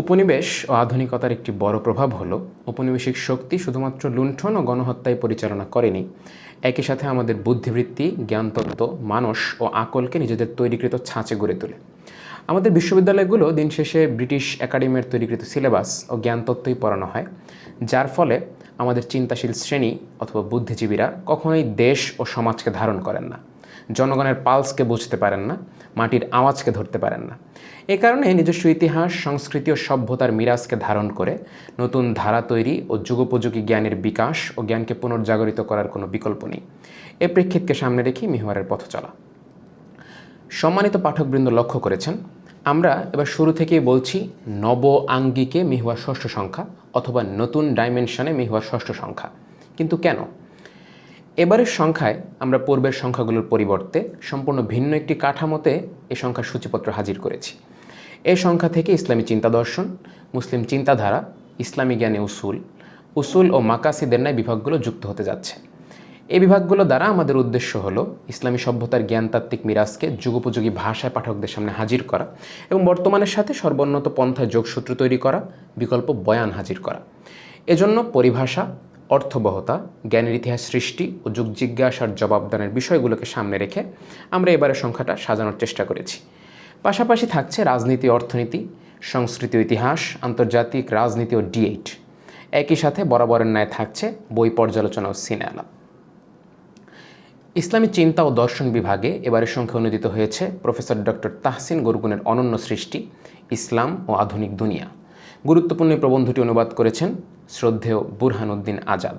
উপনিবেশ ও আধুনিকতার একটি বড় প্রভাব হলো উপনিবেশিক শক্তি শুধুমাত্র লুণ্ঠন ও গণহত্যায় পরিচালনা করেনি। একই সাথে আমাদের বুদ্ধিবৃত্তি, জ্ঞানতত্ত্ব, মানস ও আকলকে নিজেদের তৈরিকৃত ছাঁচে গড়ে তোলে। আমাদের বিশ্ববিদ্যালয়গুলো দিন শেষে ব্রিটিশ একাডেমির তৈরিকৃত সিলেবাস ও জ্ঞানতত্ত্বই পড়ানো হয়, যার ফলে আমাদের চিন্তাশীল শ্রেণি অথবা বুদ্ধিজীবীরা কখনোই দেশ ও সমাজকে ধারণ করেন না। জনগণের পালসকে বুঝতে পারেন না, মাটির আওয়াজকে ধরতে পারেন না। এ কারণে নিজস্ব ইতিহাস, সংস্কৃতি ও সভ্যতার মিরাজকে ধারণ করে নতুন ধারা তৈরি ও যুগোপযোগী জ্ঞানের বিকাশ ও জ্ঞানকে পুনর্জাগরিত করার কোনো বিকল্প নেই। এ প্রেক্ষিতকে সামনে রেখেই মিহওয়ারের পথ চলা। সম্মানিত পাঠকবৃন্দ লক্ষ্য করেছেন, আমরা এবার শুরু থেকেই বলছি নব আঙ্গিকে মিহুয়ার ষষ্ঠ সংখ্যা অথবা নতুন ডাইমেনশনে মিহুয়ার ষষ্ঠ সংখ্যা। কিন্তু কেন? এবারের সংখ্যায় আমরা পূর্বের সংখ্যাগুলোর পরিবর্তে সম্পূর্ণ ভিন্ন একটি কাঠামোতে এ সংখ্যার সূচিপত্র হাজির করেছি। এই সংখ্যা থেকে ইসলামী চিন্তা দর্শন, মুসলিম চিন্তাধারা, ইসলামী জ্ঞানে উসুল উসুল ও মাকাসিদের ন্যায় বিভাগগুলো যুক্ত হতে যাচ্ছে। এই বিভাগগুলো দ্বারা আমাদের উদ্দেশ্য হলো ইসলামী সভ্যতার জ্ঞানতাত্ত্বিক মিরাজকে যুগোপযোগী ভাষায় পাঠকদের সামনে হাজির করা এবং বর্তমানের সাথে সর্বোন্নত পন্থায় যোগসূত্র তৈরি করা, বিকল্প বয়ান হাজির করা। এজন্য পরিভাষা অর্থবহতা, জ্ঞানের ইতিহাস সৃষ্টি ও যুগ জিজ্ঞাসার জবাবদানের বিষয়গুলোকে সামনে রেখে আমরা এবারের সংখ্যাটা সাজানোর চেষ্টা করেছি। পাশাপাশি থাকছে রাজনীতি, অর্থনীতি, সংস্কৃতি ইতিহাস, আন্তর্জাতিক রাজনীতি ও ডিএইট একই সাথে বরাবরের ন্যায় থাকছে বই পর্যালোচনা ও সিনে আলাপ ইসলামী চিন্তা ও দর্শন বিভাগে এবারের সংখ্যা অনুদিত হয়েছে প্রফেসর ডক্টর তাহসিন গরগুনের অনন্য সৃষ্টি, ইসলাম ও আধুনিক দুনিয়া। গুরুত্বপূর্ণ প্রবন্ধটি অনুবাদ করেছেন শ্রদ্ধেয় বুরহানুদ্দিন আজাদ।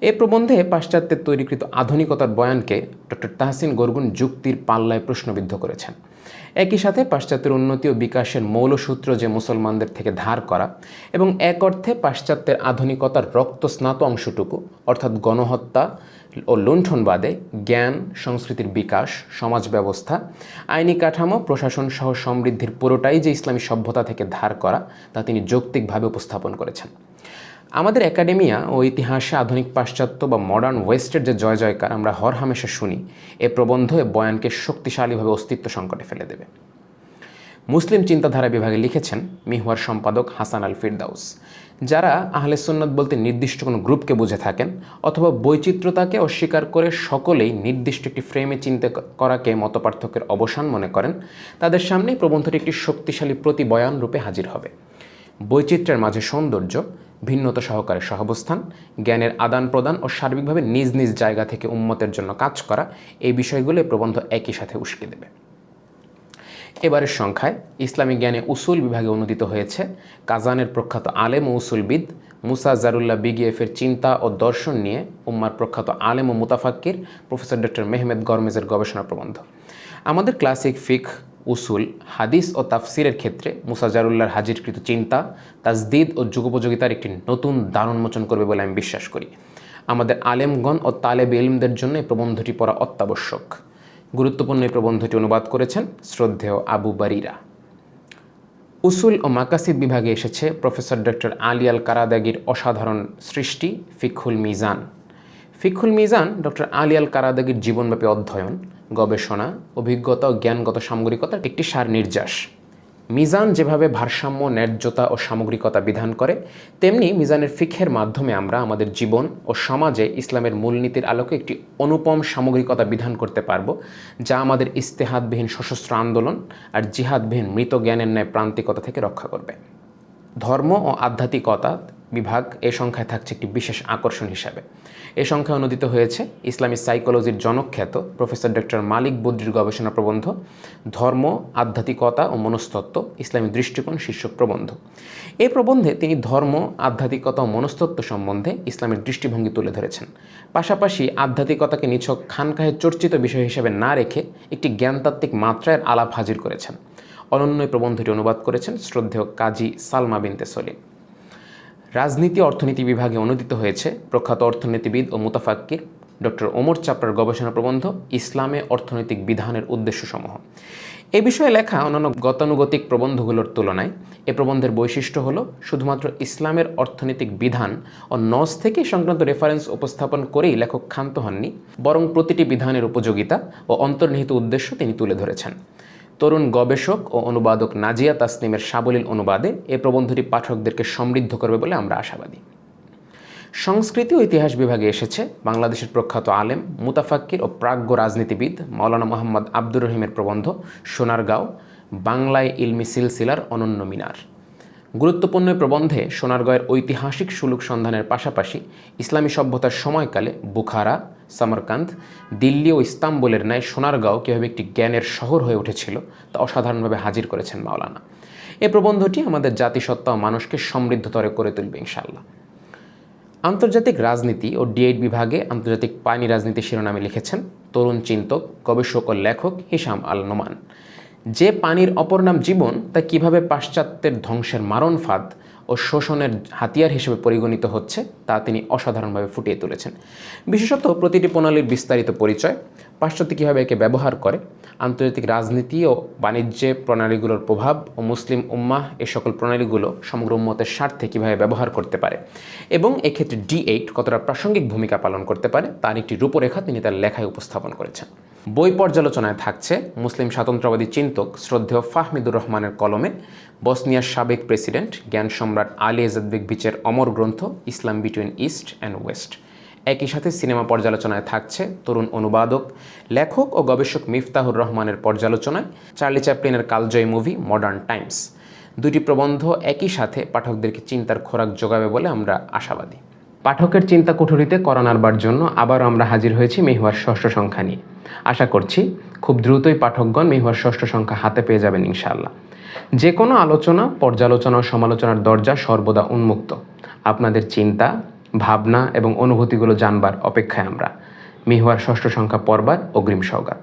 এ প্রবন্ধে পাশ্চাত্যের তৈরিকৃত আধুনিকতার বয়ানকে ডক্টর তাহসিন গরগুন যুক্তির পাল্লায় প্রশ্নবিদ্ধ করেছেন। একই সাথে পাশ্চাত্যের উন্নতি ও বিকাশের মৌলসূত্র যে মুসলমানদের থেকে ধার করা এবং এক অর্থে পাশ্চাত্যের আধুনিকতার রক্তস্নাত অংশটুকু, অর্থাৎ গণহত্যা ও লুণ্ঠনবাদে জ্ঞান, সংস্কৃতির বিকাশ, সমাজ ব্যবস্থা, আইনি কাঠামো, প্রশাসন সহ সমৃদ্ধির পুরোটাই যে ইসলামী সভ্যতা থেকে ধার করা, তা তিনি যৌক্তিকভাবে উপস্থাপন করেছেন। আমাদের একাডেমিয়া ও ইতিহাসে আধুনিক পাশ্চাত্য বা মডার্ন ওয়েস্টের যে জয় জয়কার আমরা হর হামেশা শুনি, এ প্রবন্ধ এ বয়ানকে শক্তিশালীভাবে অস্তিত্ব সংকটে ফেলে দেবে। মুসলিম চিন্তাধারা বিভাগে লিখেছেন মিহুয়ার সম্পাদক হাসান আল ফিরদাউস, যারা আহলে সুন্নত বলতে নির্দিষ্ট কোনো গ্রুপকে বুঝে থাকেন অথবা বৈচিত্র্যতাকে অস্বীকার করে সকলেই নির্দিষ্ট একটি ফ্রেমে চিন্তা করাকে মতপার্থক্যের অবসান মনে করেন, তাদের সামনে প্রবন্ধটি একটি শক্তিশালী প্রতিবয়ান রূপে হাজির হবে। বৈচিত্র্যের মাঝে সৌন্দর্য ভিন্নতা সহকারে সহাবস্থান, জ্ঞানের আদান প্রদান ও সার্বিকভাবে নিজ নিজ জায়গা থেকে উন্মতের জন্য কাজ করা, এই বিষয়গুলো প্রবন্ধ একই সাথে উস্কে দেবে। এবারের সংখ্যায় ইসলামী জ্ঞানে উসুল বিভাগে অনুদিত হয়েছে কাজানের প্রখ্যাত আলেম ও উসুলবিদ মুসা জারুল্লাহ বিগিএফের চিন্তা ও দর্শন নিয়ে উম্মার প্রখ্যাত আলেম ও মুতাফাক্কির প্রফেসর ডক্টর মেহমেদ গরমেজের গবেষণা প্রবন্ধ। আমাদের ক্লাসিক ফিক উসুল, হাদিস ও তাফসিরের ক্ষেত্রে মুসাজারুল্লাহর হাজিরকৃত চিন্তা, তাজদিদ ও যুগোপযোগিতার একটি নতুন দ্বার উন্মোচন করবে বলে আমি বিশ্বাস করি। আমাদের আলেমগণ ও তালেব ইলমদের জন্য এই প্রবন্ধটি পড়া অত্যাবশ্যক। গুরুত্বপূর্ণ এই প্রবন্ধটি অনুবাদ করেছেন শ্রদ্ধেয় আবু বারিরা। উসুল ও মাকাসিদ বিভাগে এসেছে প্রফেসর ডক্টর আলী আল কারাদাগির অসাধারণ সৃষ্টি ফিখুল মিজান। ফিখুল মিজান ডক্টর আলী আল কারাদাগির জীবনব্যাপী অধ্যয়ন গবেষণা, অভিজ্ঞতা ও জ্ঞানগত সামগ্রিকতার একটি সার নির্যাস। মিজান যেভাবে ভারসাম্য, ন্যায্যতা ও সামগ্রিকতা বিধান করে, তেমনি মিজানের ফিখের মাধ্যমে আমরা আমাদের জীবন ও সমাজে ইসলামের মূলনীতির আলোকে একটি অনুপম সামগ্রিকতা বিধান করতে পারব, যা আমাদের ইস্তেহাদবিহীন সশস্ত্র আন্দোলন আর জিহাদবিহীন মৃত জ্ঞানের ন্যায় প্রান্তিকতা থেকে রক্ষা করবে। ধর্ম ও আধ্যাত্মিকতা বিভাগ এ সংখ্যায় থাকছে একটি বিশেষ আকর্ষণ হিসাবে। এ সংখ্যায় অনুদিত হয়েছে ইসলামী সাইকোলজির জনখ্যাত প্রফেসর ডক্টর মালিক বদ্রির গবেষণা প্রবন্ধ, ধর্ম, আধ্যাত্মিকতা ও মনস্তত্ত্ব, ইসলামী দৃষ্টিকোণ শীর্ষক প্রবন্ধ। এই প্রবন্ধে তিনি ধর্ম, আধ্যাত্মিকতা ও মনস্তত্ত্ব সম্বন্ধে ইসলামের দৃষ্টিভঙ্গি তুলে ধরেছেন। পাশাপাশি আধ্যাত্মিকতাকে নিছক খানকাহে চর্চিত বিষয় হিসেবে না রেখে একটি জ্ঞানতাত্ত্বিক মাত্রায় আলাপ হাজির করেছেন। অনন্য প্রবন্ধটি অনুবাদ করেছেন শ্রদ্ধেয় কাজী সালমা বিনতে সলিম। রাজনীতি অর্থনীতি বিভাগে অনুদিত হয়েছে প্রখ্যাত অর্থনীতিবিদ ও মুতাফাক্কির ডক্টর ওমর চাপড়ার গবেষণা প্রবন্ধ ইসলামে অর্থনৈতিক বিধানের উদ্দেশ্যসমূহ। এ বিষয়ে লেখা অন্যান্য গতানুগতিক প্রবন্ধগুলোর তুলনায় এ প্রবন্ধের বৈশিষ্ট্য হল শুধুমাত্র ইসলামের অর্থনৈতিক বিধান ও নস থেকে সংক্রান্ত রেফারেন্স উপস্থাপন করেই লেখক ক্ষান্ত হননি, বরং প্রতিটি বিধানের উপযোগিতা ও অন্তর্নিহিত উদ্দেশ্য তিনি তুলে ধরেছেন। তরুণ গবেষক ও অনুবাদক নাজিয়া তাসনিমের সাবলীল অনুবাদে এ প্রবন্ধটি পাঠকদেরকে সমৃদ্ধ করবে বলে আমরা আশাবাদী। সংস্কৃতি ও ইতিহাস বিভাগে এসেছে বাংলাদেশের প্রখ্যাত আলেম, মুতাফাক্কির ও প্রাজ্ঞ রাজনীতিবিদ মাওলানা মোহাম্মদ আব্দুর রহিমের প্রবন্ধ সোনারগাঁও, বাংলায় ইলমি সিলসিলার অনন্য মিনার। গুরুত্বপূর্ণ প্রবন্ধে সোনারগাঁয়ের ঐতিহাসিক সুলুক সন্ধানের পাশাপাশি ইসলামী সভ্যতার সময়কালে বুখারা, সামরকান্দ, দিল্লি ও ইস্তাম্বুলের ন্যায় সোনারগাঁও কীভাবে একটি জ্ঞানের শহর হয়ে উঠেছিল তা অসাধারণভাবে হাজির করেছেন মাওলানা। এ প্রবন্ধটি আমাদের জাতিসত্তা ও মানুষকে সমৃদ্ধতর করে তুলবে ইনশাল্লাহ আন্তর্জাতিক রাজনীতি ও ডিএড বিভাগে আন্তর্জাতিক পানি রাজনীতি শিরোনামে লিখেছেন তরুণ চিন্তক, গবেষক ও লেখক হিসাম আল নোমান। যে পানির অপর নাম জীবন, তা কীভাবে পাশ্চাত্যের ধ্বংসের মারণ ফাঁদ ও শোষণের হাতিয়ার হিসেবে পরিগণিত হচ্ছে, তা তিনি অসাধারণভাবে ফুটিয়ে তুলেছেন। বিশেষত প্রতিটি প্রণালীর বিস্তারিত পরিচয় পাশ্চাত্য কীভাবে একে ব্যবহার করে, আন্তর্জাতিক রাজনীতি ও বাণিজ্যে প্রণালীগুলোর প্রভাব ও মুসলিম উম্মাহ এ সকল প্রণালীগুলো সমগ্র উম্মতের স্বার্থে কীভাবে ব্যবহার করতে পারে এবং এক্ষেত্রে ডি এইট কতটা প্রাসঙ্গিক ভূমিকা পালন করতে পারে, তার একটি রূপরেখা তিনি তার লেখায় উপস্থাপন করেছেন। বই পর্যালোচনায় থাকছে মুসলিম স্বাতন্ত্র্যবাদী চিন্তক শ্রদ্ধেয় ফাহমিদুর রহমানের কলমে বসনিয়ার সাবেক প্রেসিডেন্ট, জ্ঞান সম্রাট আলী এজাদবিক বিচের অমর গ্রন্থ, Islam between East and West. একই সাথে সিনেমা পর্যালোচনায় থাকছে তরুণ অনুবাদক, লেখক ও গবেষক মিফতাহুর রহমানের পর্যালোচনায় চার্লি চ্যাপলিনের কালজয়ী মুভি মডার্ন টাইমস। দুটি প্রবন্ধ একই সাথে পাঠকদেরকে চিন্তার খোরাক যোগাবে বলে আমরা আশাবাদী। পাঠকের চিন্তা কুঠুরিতে করোনারবার জন্য আবারও আমরা হাজির হয়েছি মেহুয়ার ষষ্ঠ সংখ্যা নিয়ে। আশা করছি খুব দ্রুতই পাঠকগণ মেহুয়ার ষষ্ঠ সংখ্যা হাতে পেয়ে যাবেন ইনশাআল্লাহ। যে কোনো আলোচনা, পর্যালোচনা ও সমালোচনার দরজা সর্বদা উন্মুক্ত। আপনাদের চিন্তা ভাবনা এবং অনুভূতিগুলো জানবার অপেক্ষায় আমরা। মিহুয়ার ষষ্ঠ সংখ্যা পর্বার অগ্রিম সৌগাত